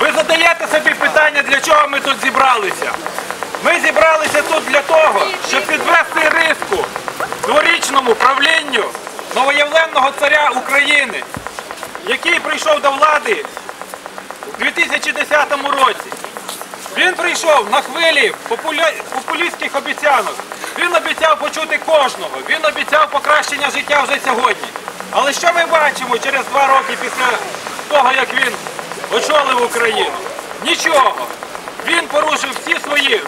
Ви задаєте собі питання, для чого ми тут зібралися. Ми зібралися тут для того, щоб підвести риску дворічному правлінню новоявленого царя України, який прийшов до влади у 2010 році. Він прийшов на хвилі популістських обіцянок. Він обіцяв почути кожного, він обіцяв покращення життя вже сьогодні. Але що ми бачимо через два роки після того, як він очолив Україну? Нічого. Він порушив всі свої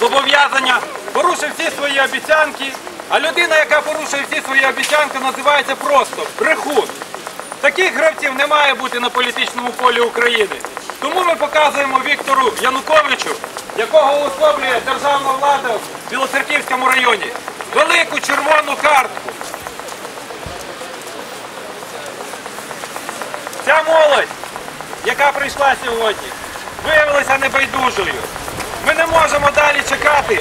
зобов'язання, порушив всі свої обіцянки. А людина, яка порушує всі свої обіцянки, називається просто брехун. Таких гравців не має бути на політичному полі України. Тому ми показуємо Віктору Януковичу, якого уособлює державна влада в Білоцерківському районі, велику червону картку. Ця молодь, яка прийшла сьогодні, виявилася небайдужою. Ми не можемо далі чекати,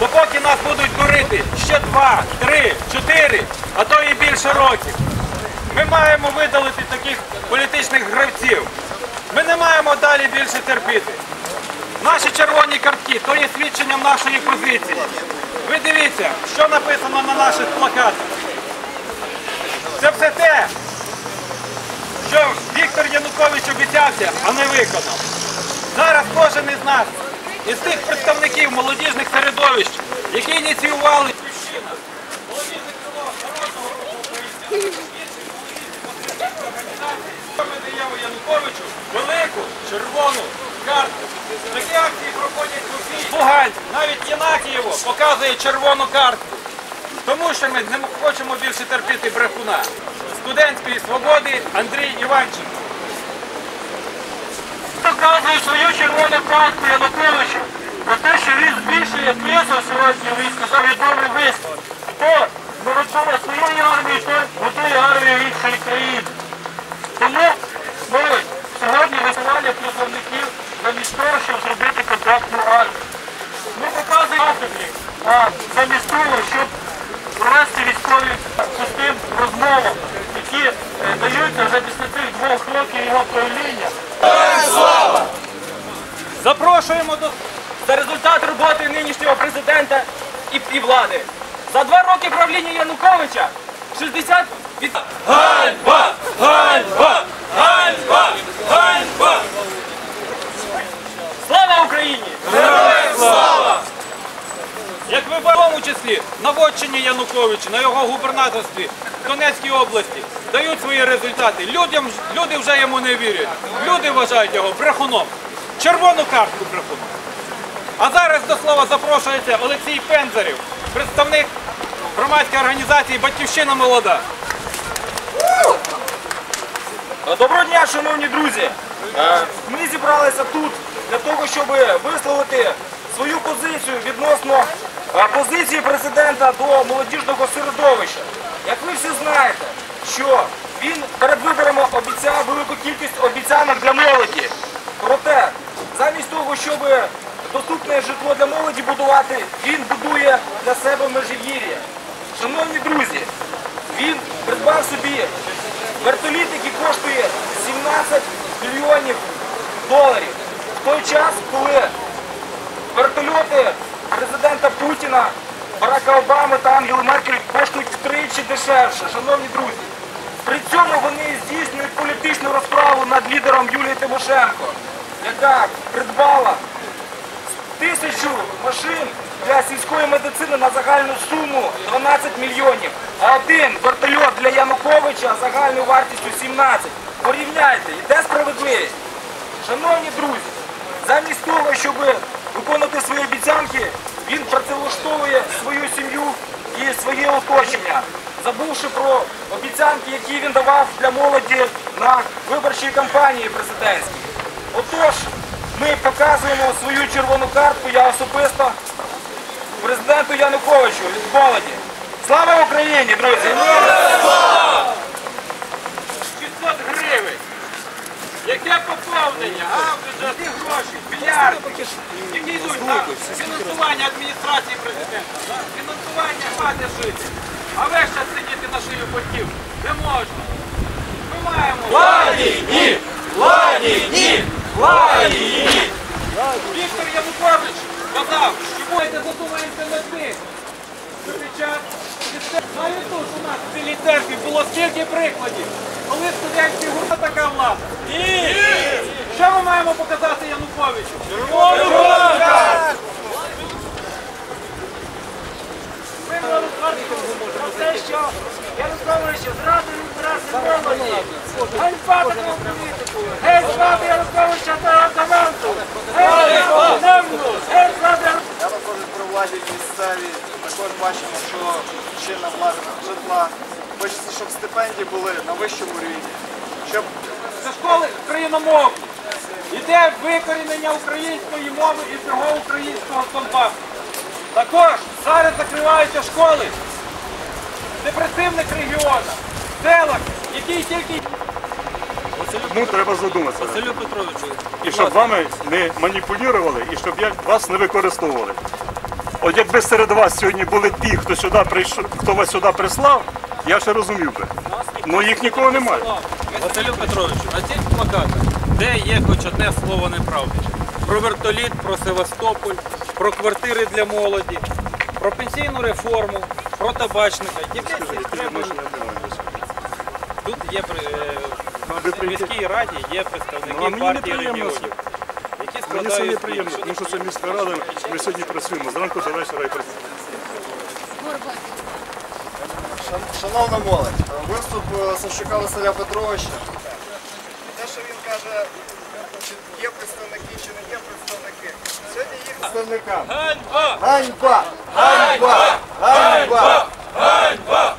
допоки нас будуть дурити ще два, три, чотири, а то і більше років. Ми маємо видалити таких політичних гравців. Ми не маємо далі більше терпіти. Наші червоні картки то є свідченням нашої позиції. Ви дивіться, що написано на наших плакатах. Це все те, що Віктор Янукович обіцявся, а не виконав. Зараз кожен із нас, із тих представників молодіжних середовищ, які ініціювали «Батьківщина», молодіжне крило народного руху «Українська Януковичу велику червону картку. Такі акції проходять у всій Луганськ. Навіть Єнакієво показує червону картку. Тому що ми не хочемо більше терпіти брехуна. Студентської свободи Андрій Іванченко. Показує свою червону картку Януковичу про те, що він збільшує тису сьогодні війську за відомий виступ. Хто готує своєї армії, той готує армію іншої країни. Тому ми сьогодні висилання призовників замість того, щоб зробити контрактну армію. Ми показуємо атомі, а замість того, щоб провести військові пустим розмовам, які е, даються вже після цих двох років його правління. Запрошуємо до за результат роботи нинішнього президента і, і влади. За два роки правління Януковича 60 від... Ганьба! Ганьба! Ганьба! Ганьба! Слава Україні! Героям! Як ви в тому числі на вотчині Януковича, на його губернаторстві в Донецькій області дають свої результати. Людям, люди вже йому не вірять. Люди вважають його брехуном. Червону картку брехуном. А зараз до слова запрошується Олексій Пензарів, представник громадської організації Батьківщина молода. Доброго дня, шановні друзі! Е, Ми зібралися тут для того, щоб висловити свою позицію відносно е, позиції президента до молодіжного середовища. Як ви всі знаєте, що він перед виборами обіцяв велику кількість обіцянок для молоді. Проте, замість того, щоб доступне житло для молоді будувати, він будує для себе межигір'я. Шановні друзі, він придбав собі Вертоліт, який коштує 17 мільйонів доларів. В той час, коли вертольоти президента Путіна, Барака Обами та Ангели Меркель коштують втричі дешевше. Шановні друзі, при цьому вони здійснюють політичну розправу над лідером Юлії Тимошенко, яка придбала тисячу машин для сільської медицини на загальну суму 12 мільйонів, а один вертольот для Януковича загальною вартістю 17. Порівняйте, іде справедливість. Шановні друзі, замість того, щоб виконати свої обіцянки, він працевлаштовує свою сім'ю і своє оточення, забувши про обіцянки, які він давав для молоді на виборчій кампанії президентській. Отож, ми показуємо свою червону картку, я особисто президенту Януковичу від молоді. Слава Україні, друзі! 600 гривень. Яке поповнення, а? Ті гроші, які йдуть на фінансування адміністрації президента, на фінансування хати жити. А ви ще сидіти на шию батьків не можна. Ми маємо... Владі, ні! Владі, ні! Владі, ні! Віктор Янукович казав, що будете задумаєте над тим, що під час навіть тут у нас в цілій церкві було скільки прикладів, коли студентські гурта така влада. Ні! Що ми маємо показати Януковичу? Ми мали Про те, що Янукович зрадив інтереси молоді. Ганьба такому політику. Геть зради Януковича та Атаманту. Геть зради землю. Геть зради Я виходить при владі місцеві. Також бачимо, що чинна влада житла. Хочеться, щоб стипендії були на вищому рівні. Щоб Це школи україномовні. Іде викорінення української мови і всього українського стандарту. Також зараз закриваються школи в депресивних регіонах, селах, які тільки Тому треба задуматися. Василю Петровичу, І щоб вами не маніпулювали, і щоб вас не використовували. От якби серед вас сьогодні були ті, хто сюди прийшов, хто вас сюди прислав, я ще розумів би. Ну їх нікого немає. Василю Петровичу, на цих плакатах, де є хоч одне слово неправди? Про вертоліт, про Севастополь, про квартири для молоді, про пенсійну реформу, про табачника. Треба? Тут є при- е, в міській раді є Ну, представники мені партії регіонів, які Мені це неприємно, тому що це міська рада, ми сьогодні працюємо зранку до вечора і працюємо. Шановна молодь, виступ е, Савчука Василя Петровича що він каже, є представники чи не є представники. Сьогодні є представникам. Ганьба! Ганьба! Ганьба! Ганьба! Ганьба!